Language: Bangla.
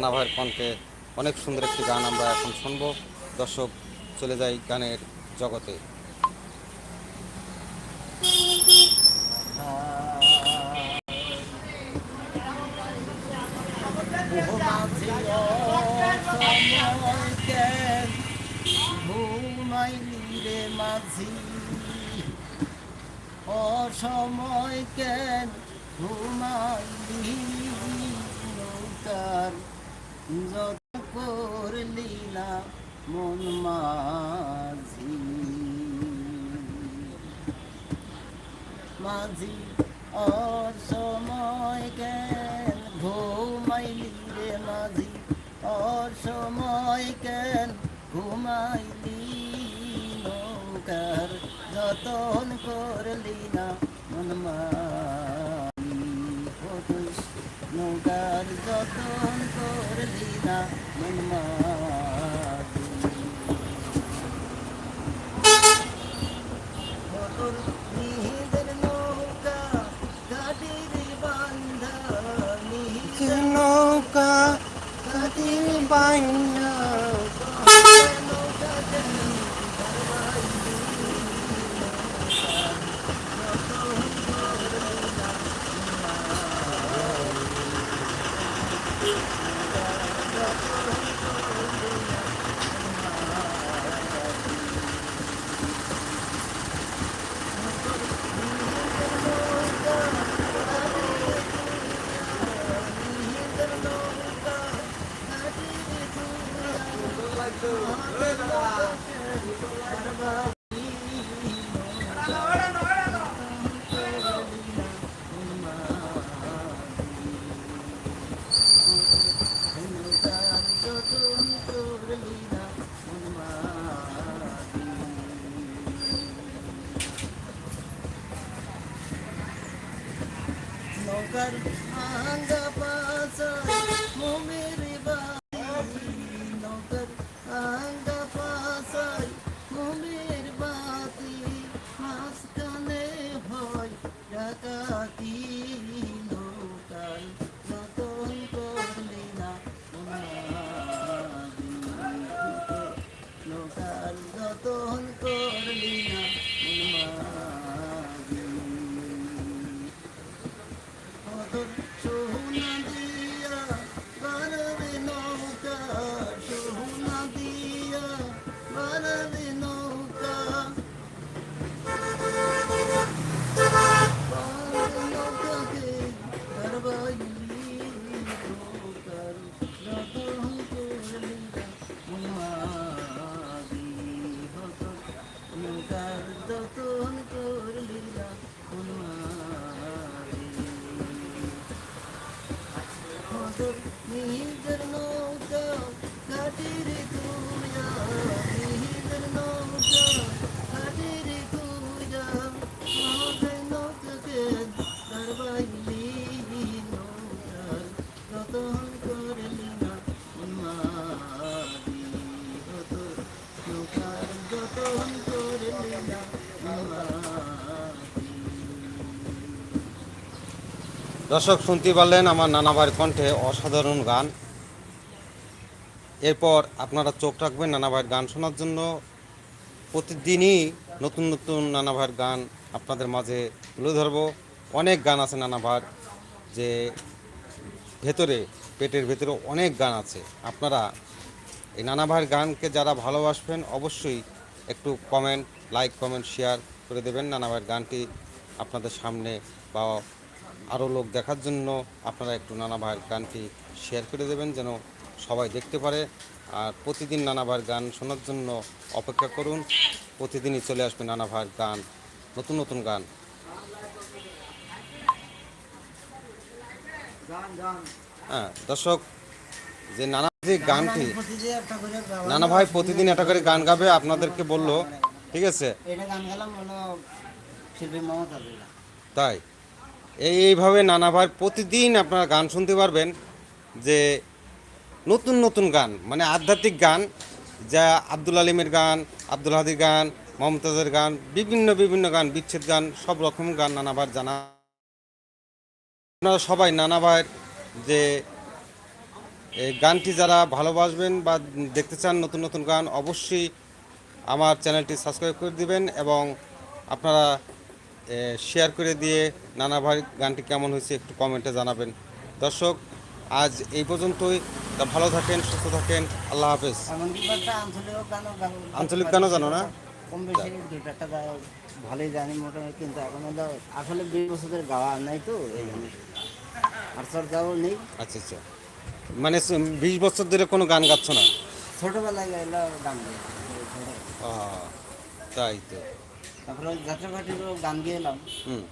নানা ভাইয়ের কণ্ঠে অনেক সুন্দর একটি গান আমরা এখন শুনব। দর্শক, চলে যাই গানের জগতে। মাঝি অসময় কেন ঘুমাইলি নৌকার? যত করলি না মন মাঝি। মাঝি অসময় কেন ঘুমাইলি রে মাঝি? অসময় কেন ঘুমাইলি? নৌকার যতন করলি না মন মাঝি। নৌকার যতন না মন মাঝি মোটর নিহিদের নৌকা কাটির বান্ধা নৌকা কেন ধরবাইলি নিহিদের নৌকা নৌকার আঙ্গা পাশায় মোমের বাতি そう。নিজের নৌকা কাটির তুয়া দর্শক, শুনতে পারলেন আমার নানা ভাইয়ের কণ্ঠে অসাধারণ গান। এরপর আপনারা চোখ রাখবেন নানা ভাইয়ের গান শোনার জন্য। প্রতিদিনই নতুন নতুন নানা ভাইয়ের গান আপনাদের মাঝে তুলে ধরবো। অনেক গান আছে নানা ভাইয়ের যে ভেতরে, পেটের ভেতরে অনেক গান আছে। আপনারা এই নানা ভাইয়ের গানকে যারা ভালোবাসবেন, অবশ্যই একটু কমেন্ট, লাইক, কমেন্ট, শেয়ার করে দেবেন। নানা ভাইয়ের গানটি আপনাদের সামনে বা আরও লোক দেখার জন্য আপনারা একটু নানা ভাইয়ের গানটি শেয়ার করে দেবেন যেন সবাই দেখতে পারে। আর প্রতিদিন নানা ভাইয়ের গান শোনার জন্য অপেক্ষা করুন। প্রতিদিনই চলে আসবে নানা ভাইয়ের গান নতুন নতুন গান। হ্যাঁ দর্শক যে নানা যে গানটি নানা ভাই প্রতিদিন একটা করে গান গাবে আপনাদেরকে বলল ঠিক আছে? তাই? এইভাবে নানা ভাই প্রতিদিন আপনারা গান শুনতে পারবেন যে নতুন নতুন গান মানে আধ্যাত্মিক গান, যা আব্দুল আলিমের গান, আব্দুল হাদির গান, মমতাজের গান, বিভিন্ন বিভিন্ন গান, বিচ্ছেদ গান, সব রকম গান নানা ভাইয়ের জানা। আপনারা সবাই নানা ভাইয়ের যে গানটি যারা ভালোবাসবেন বা দেখতে চান নতুন নতুন গান, অবশ্যই আমার চ্যানেলটি সাবস্ক্রাইব করে দিবেন এবং আপনারা শেয়ার করে দিয়ে নানা ভাই গানটি কেমন হয়েছে একটু কমেন্টে জানাবেন। দর্শক আজ এই পর্যন্তই। তা ভালো থাকেন সুস্থ থাকেন। আল্লাহ হাফেজ। আঞ্চলিক গানও জানো না? কম বেশি দুটো একটা ভালোই জানি মোটামুটি কিন্তু এখন আসলে বিশ বছরের গাওয়া নাই তো এই আর চর্চাও নেই। আচ্ছা আচ্ছা। মানে বিশ বছর ধরে কোনো গান গাচ্ছ না? ছোটবেলায় গাইলে গান তাই তো। তারপরে যাত্রাঘাটিরও গান গেলাম হুম।